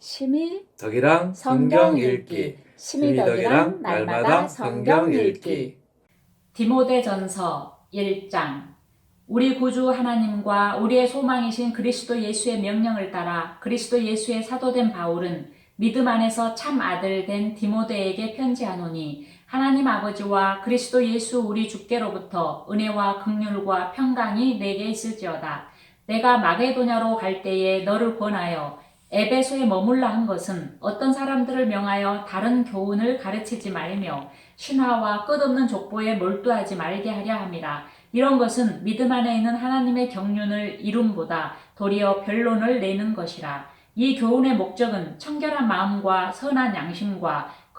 심의 덕이랑 성경 읽기. 심의 덕이랑 날마다 성경 읽기. 디모데전서 1장. 우리 구주 하나님과 우리의 소망이신 그리스도 예수의 명령을 따라 그리스도 예수의 사도된 바울은 믿음 안에서 참 아들 된 디모데에게 편지하노니 하나님 아버지와 그리스도 예수 우리 주께로부터 은혜와 긍휼과 평강이 내게 있을지어다. 내가 마게도냐로 갈 때에 너를 권하여 에베소에 머물라 한 것은 어떤 사람들을 명하여 다른 교훈을 가르치지 말며 신화와 끝없는 족보에 몰두하지 말게 하려 함이라. 이런 것은 믿음 안에 있는 하나님의 경륜을 이룸보다 도리어 변론을 내는 것이라. 이 교훈의 목적은 청결한 마음과 선한 양심과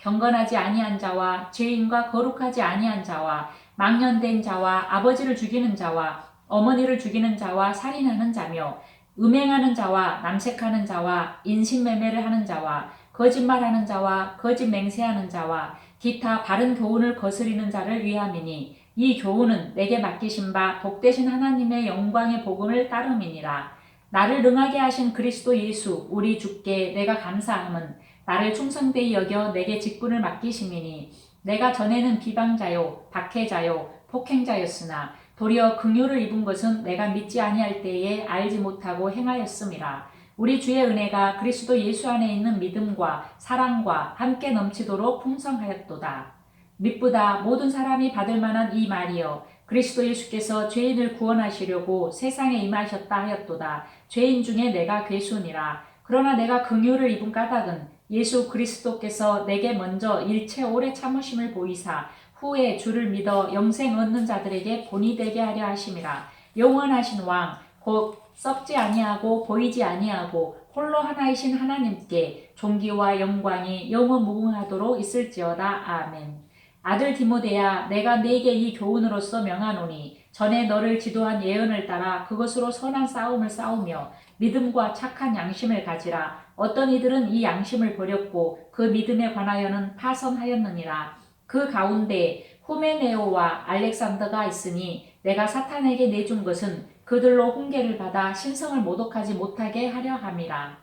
경건하지 아니한 자와 죄인과 거룩하지 아니한 자와 망년된 자와 아버지를 죽이는 자와 어머니를 죽이는 자와 살인하는 자며 음행하는 자와 남색하는 자와 인신매매를 하는 자와 거짓말하는 자와 거짓 맹세하는 자와 기타 바른 교훈을 거스리는 자를 위함이니 이 교훈은 내게 맡기신 바 복되신 하나님의 영광의 복음을 따름이니라. 나를 능하게 하신 그리스도 예수 우리 주께 내가 감사함은 나를 충성되이 여겨 내게 직분을 맡기심이니 내가 전에는 비방자요 박해자요 폭행자였으나 도리어 긍휼을 입은 것은 내가 믿지 아니할 때에 알지 못하고 행하였음이라. 우리 주의 은혜가 그리스도 예수 안에 있는 믿음과 사랑과 함께 넘치도록 풍성하였도다. 믿보다 모든 사람이 받을 만한 이 말이여 그리스도 예수께서 죄인을 구원하시려고 세상에 임하셨다 하였도다. 죄인 중에 내가 괴순이라. 그러나 내가 긍휼을 입은 까닭은 예수 그리스도께서 내게 먼저 일체 오래 참으심을 보이사 후에 주를 믿어 영생 얻는 자들에게 본이 되게 하려 하심이라. 영원하신 왕, 곧 썩지 아니하고 보이지 아니하고 홀로 하나이신 하나님께 존귀와 영광이 영원 무궁하도록 있을지어다. 아멘. 아들 디모데야, 내가 네게 이 교훈으로서 명하노니 전에 너를 지도한 예언을 따라 그것으로 선한 싸움을 싸우며 믿음과 착한 양심을 가지라. 어떤 이들은 이 양심을 버렸고 그 믿음에 관하여는 파선하였느니라. 그 가운데 후메네오와 알렉산더가 있으니 내가 사탄에게 내준 것은 그들로 훈계를 받아 신성을 모독하지 못하게 하려 함이라.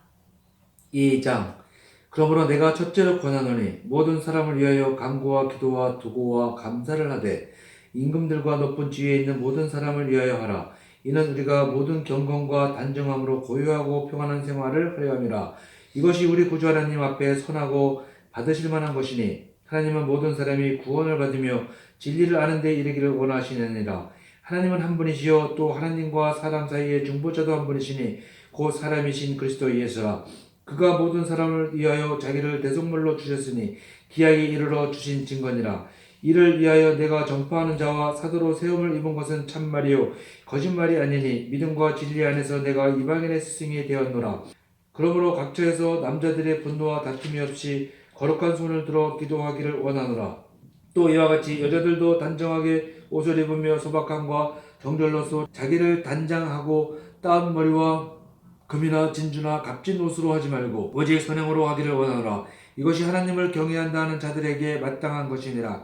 2장 그러므로 내가 첫째로 권하노니 모든 사람을 위하여 간구와 기도와 두고와 감사를 하되 임금들과 높은 지위에 있는 모든 사람을 위하여 하라 이는 우리가 모든 경건과 단정함으로 고요하고 평안한 생활을 하려 함이라. 이것이 우리 구주 하나님 앞에 선하고 받으실 만한 것이니 하나님은 모든 사람이 구원을 받으며 진리를 아는 데 이르기를 원하시느니라. 하나님은 한 분이시요 또 하나님과 사람 사이의 중보자도 한 분이시니 곧 사람이신 그리스도 예수라. 그가 모든 사람을 위하여 자기를 대속물로 주셨으니 기약에 이르러 주신 증거니라. 이를 위하여 내가 전파하는 자와 사도로 세움을 입은 것은 참말이요 거짓말이 아니니 믿음과 진리 안에서 내가 이방인의 스승이 되었노라. 그러므로 각처에서 남자들의 분노와 다툼이 없이 거룩한 손을 들어 기도하기를 원하노라. 또 이와 같이 여자들도 단정하게 옷을 입으며 소박함과 정절로서 자기를 단장하고 따은 머리와 금이나 진주나 값진 옷으로 하지 말고 오직 선행으로 하기를 원하노라. 이것이 하나님을 경외한다는 자들에게 마땅한 것이니라.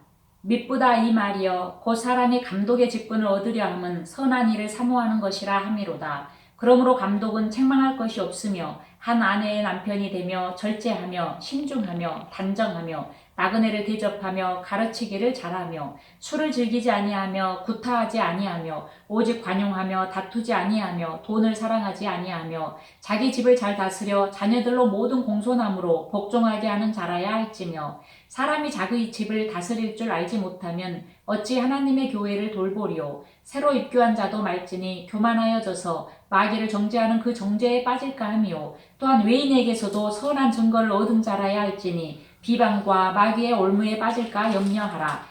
믿보다 이 말이여 곧 사람이 감독의 직분을 얻으려 함은 선한 일을 사모하는 것이라 함이로다. 그러므로 감독은 책망할 것이 없으며 한 아내의 남편이 되며 절제하며 신중하며 단정하며 나그네를 대접하며 가르치기를 잘하며 술을 즐기지 아니하며 구타하지 아니하며 오직 관용하며 다투지 아니하며 돈을 사랑하지 아니하며 자기 집을 잘 다스려 자녀들로 모든 공손함으로 복종하게 하는 자라야 할지며 사람이 자기 집을 다스릴 줄 알지 못하면 어찌 하나님의 교회를 돌보리요 새로 입교한 자도 말지니 교만하여져서 마귀를 정죄하는 그 정죄에 빠질까 하며 또한 외인에게서도 선한 증거를 얻은 자라야 할지니 비방과 마귀의 올무에 빠질까 염려하라.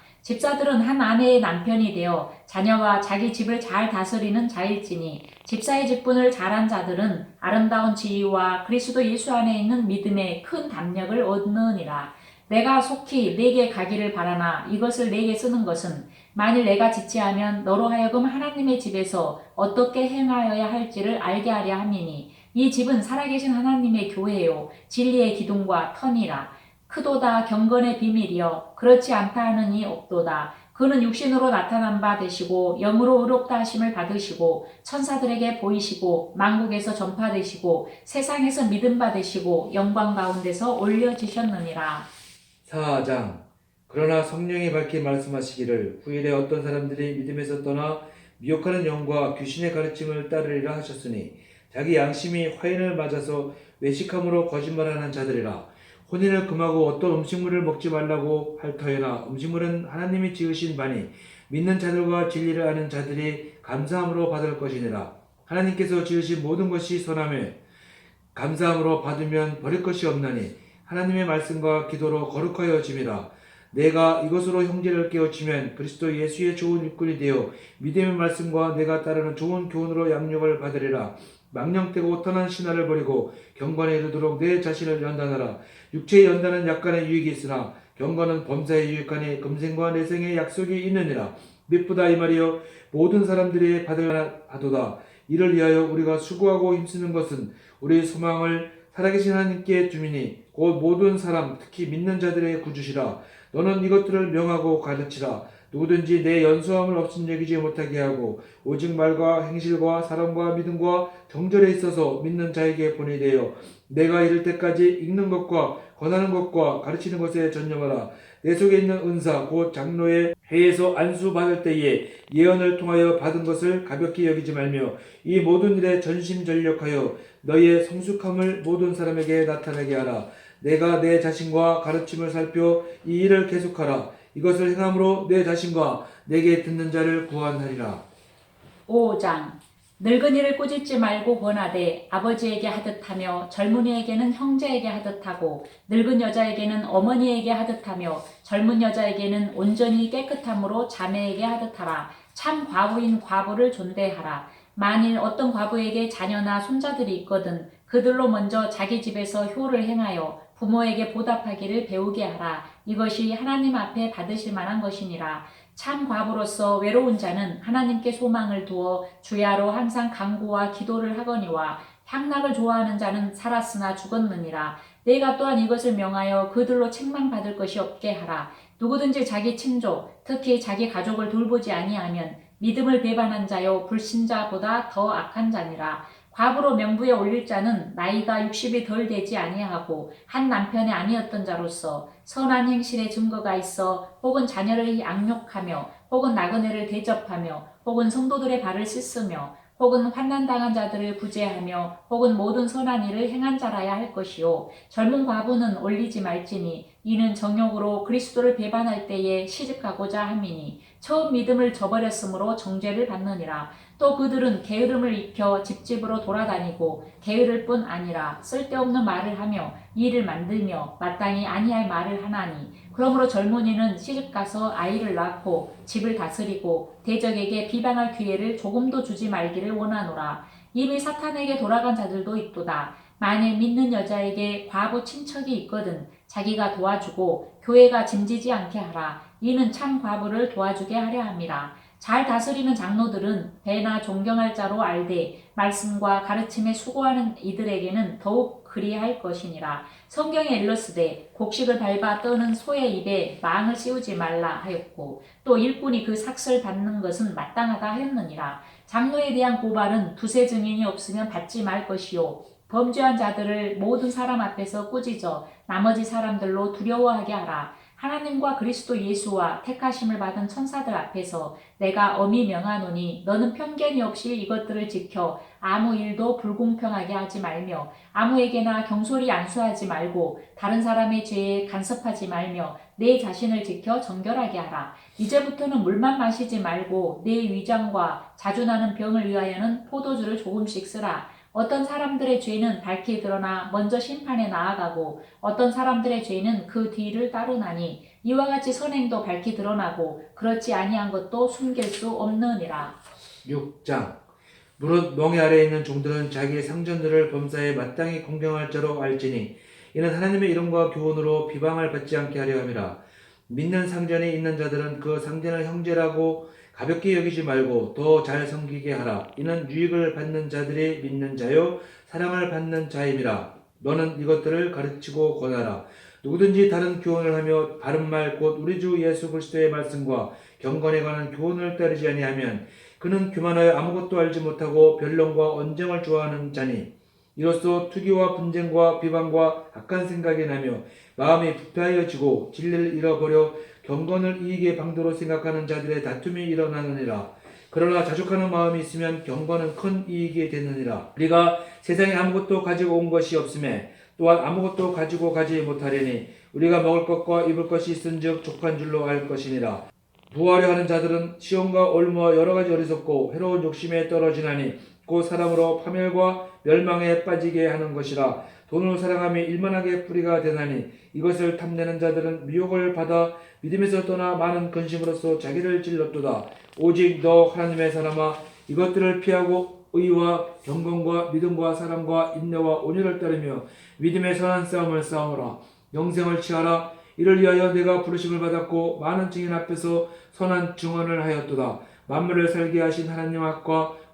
집사들은 한 아내의 남편이 되어 자녀와 자기 집을 잘 다스리는 자일지니 집사의 직분을 잘한 자들은 아름다운 지위와 그리스도 예수 안에 있는 믿음의 큰 담력을 얻느니라. 내가 속히 내게 가기를 바라나 이것을 내게 쓰는 것은 만일 내가 지체하면 너로 하여금 하나님의 집에서 어떻게 행하여야 할지를 알게 하려 함이니 이 집은 살아계신 하나님의 교회요 진리의 기둥과 터니라. 크도다 경건의 비밀이여 그렇지 않다 하느니 없도다. 그는 육신으로 나타난 바 되시고 영으로 의롭다 하심을 받으시고 천사들에게 보이시고 만국에서 전파되시고 세상에서 믿음 받으시고 영광 가운데서 올려지셨느니라. 4장 그러나 성령이 밝히 말씀하시기를 후일에 어떤 사람들이 믿음에서 떠나 미혹하는 영과 귀신의 가르침을 따르리라 하셨으니 자기 양심이 화인을 맞아서 외식함으로 거짓말하는 자들이라 혼인을 금하고 어떤 음식물을 먹지 말라고 할 터이나 음식물은 하나님이 지으신 바니 믿는 자들과 진리를 아는 자들이 감사함으로 받을 것이니라. 하나님께서 지으신 모든 것이 선함에 감사함으로 받으면 버릴 것이 없나니 하나님의 말씀과 기도로 거룩하여 짐이라. 내가 이것으로 형제를 깨우치면 그리스도 예수의 좋은 일꾼이 되어 믿음의 말씀과 내가 따르는 좋은 교훈으로 양육을 받으리라 망령되고 떠난 신화를 버리고 경건에 이르도록 내 자신을 연단하라. 육체의 연단은 약간의 유익이 있으나 경건은 범사에 유익하니 금생과 내생의 약속이 있느니라. mit보다 이 말이여 모든 사람들이 받으려 하도다. 이를 위하여 우리가 수고하고 힘쓰는 것은 우리의 소망을 살아계신 하나님께 주미니 곧 모든 사람 특히 믿는 자들의 구주시라. 너는 이것들을 명하고 가르치라 누구든지 내 연수함을 없인 여기지 못하게 하고 오직 말과 행실과 사랑과 믿음과 정절에 있어서 믿는 자에게 본이 되어 내가 이를 때까지 읽는 것과 권하는 것과 가르치는 것에 전념하라. 내 속에 있는 은사 곧 장로의 회에서 안수 받을 때에 예언을 통하여 받은 것을 가볍게 여기지 말며 이 모든 일에 전심전력하여 너희의 성숙함을 모든 사람에게 나타내게 하라. 내가 내 자신과 가르침을 살펴 이 일을 계속하라 이것을 행함으로 내 자신과 내게 듣는 자를 구원하리라. 5장 늙은이를 꾸짖지 말고 권하되 아버지에게 하듯하며 젊은이에게는 형제에게 하듯하고 늙은 여자에게는 어머니에게 하듯하며 젊은 여자에게는 온전히 깨끗함으로 자매에게 하듯하라. 참 과부인 과부를 존대하라. 만일 어떤 과부에게 자녀나 손자들이 있거든 그들로 먼저 자기 집에서 효를 행하여 부모에게 보답하기를 배우게 하라 이것이 하나님 앞에 받으실 만한 것이니라 참 과부로서 외로운 자는 하나님께 소망을 두어 주야로 항상 강구와 기도를 하거니와 향락을 좋아하는 자는 살았으나 죽었느니라. 내가 또한 이것을 명하여 그들로 책망받을 것이 없게 하라. 누구든지 자기 친족, 특히 자기 가족을 돌보지 아니하면 믿음을 배반한 자요 불신자보다 더 악한 자니라. 과부로 명부에 올릴 자는 나이가 60이 덜 되지 아니하고 한 남편이 아니었던 자로서 선한 행실의 증거가 있어 혹은 자녀를 양육하며 혹은 나그네를 대접하며 혹은 성도들의 발을 씻으며 혹은 환난당한 자들을 구제하며 혹은 모든 선한 일을 행한 자라야 할 것이요. 젊은 과부는 올리지 말지니 이는 정욕으로 그리스도를 배반할 때에 시집가고자 함이니 처음 믿음을 저버렸으므로 정죄를 받느니라 또 그들은 게으름을 익혀 집집으로 돌아다니고 게으를 뿐 아니라 쓸데없는 말을 하며 일을 만들며 마땅히 아니할 말을 하나니 그러므로 젊은이는 시집가서 아이를 낳고 집을 다스리고 대적에게 비방할 기회를 조금도 주지 말기를 원하노라. 이미 사탄에게 돌아간 자들도 있도다. 만일 믿는 여자에게 과부 친척이 있거든 자기가 도와주고 교회가 짐지지 않게 하라. 이는 참 과부를 도와주게 하려 함이라 잘 다스리는 장로들은 배나 존경할 자로 알되 말씀과 가르침에 수고하는 이들에게는 더욱 그리할 것이니라. 성경에 일렀으되 곡식을 밟아 떠는 소의 입에 망을 씌우지 말라 하였고 또 일꾼이 그 삭슬 받는 것은 마땅하다 하였느니라. 장로에 대한 고발은 두세 증인이 없으면 받지 말 것이요 범죄한 자들을 모든 사람 앞에서 꾸짖어 나머지 사람들로 두려워하게 하라. 하나님과 그리스도 예수와 택하심을 받은 천사들 앞에서 내가 엄히 명하노니 너는 편견이 없이 이것들을 지켜 아무 일도 불공평하게 하지 말며 아무에게나 경솔히 안수하지 말고 다른 사람의 죄에 간섭하지 말며 내 자신을 지켜 정결하게 하라. 이제부터는 물만 마시지 말고 내 위장과 자주 나는 병을 위하여는 포도주를 조금씩 쓰라. 어떤 사람들의 죄는 밝히 드러나 먼저 심판에 나아가고 어떤 사람들의 죄는 그 뒤를 따르나니 이와 같이 선행도 밝히 드러나고 그렇지 아니한 것도 숨길 수 없느니라. 6장 무릇 멍에 아래에 있는 종들은 자기의 상전들을 범사에 마땅히 공경할 자로 알지니 이는 하나님의 이름과 교훈으로 비방을 받지 않게 하려 함이라 믿는 상전이 있는 자들은 그 상전을 형제라고 가볍게 여기지 말고 더 잘 섬기게 하라. 이는 유익을 받는 자들이 믿는 자요 사랑을 받는 자임이라. 너는 이것들을 가르치고 권하라. 누구든지 다른 교훈을 하며 바른 말 곧 우리 주 예수 그리스도의 말씀과 경건에 관한 교훈을 따르지 아니하면 그는 교만하여 아무것도 알지 못하고 변론과 언쟁을 좋아하는 자니 이로써 투기와 분쟁과 비방과 악한 생각이 나며 마음이 부패하여지고 진리를 잃어버려 경건을 이익의 방도로 생각하는 자들의 다툼이 일어나느니라. 그러나 자족하는 마음이 있으면 경건은 큰 이익이 되느니라. 우리가 세상에 아무것도 가지고 온 것이 없음에 또한 아무것도 가지고 가지 못하려니 우리가 먹을 것과 입을 것이 있은즉 족한 줄로 알 것이니라. 부하려 하는 자들은 시험과 올무와 여러 가지 어리석고 해로운 욕심에 떨어지나니 곧 사람으로 파멸과 멸망에 빠지게 하는 것이라 돈을 사랑함이 일만하게 뿌리가 되나니 이것을 탐내는 자들은 미혹을 받아 믿음에서 떠나 많은 근심으로써 자기를 찔렀도다. 오직 너 하나님의 사람아 이것들을 피하고 의와 경건과 믿음과 사랑과 인내와 온유를 따르며 믿음의 선한 싸움을 싸우라. 영생을 취하라. 이를 위하여 내가 부르심을 받았고 많은 증인 앞에서 선한 증언을 하였도다. 만물을 살게 하신 하나님 앞과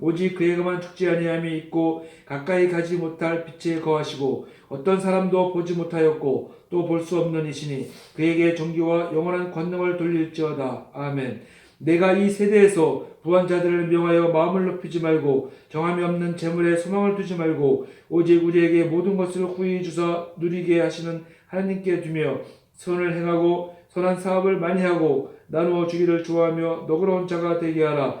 오직 그에게만 죽지 아니함이 있고 가까이 가지 못할 빛에 거하시고 어떤 사람도 보지 못하였고 또 볼 수 없는 이시니 그에게 존귀와 영원한 권능을 돌릴지어다. 아멘. 내가 이 세대에서 부한 자들을 명하여 마음을 높이지 말고 정함이 없는 재물에 소망을 두지 말고 오직 우리에게 모든 것을 후히 주사 누리게 하시는 하나님께 두며 선을 행하고 선한 사업을 많이 하고 나누어 주기를 좋아하며 너그러운 자가 되게 하라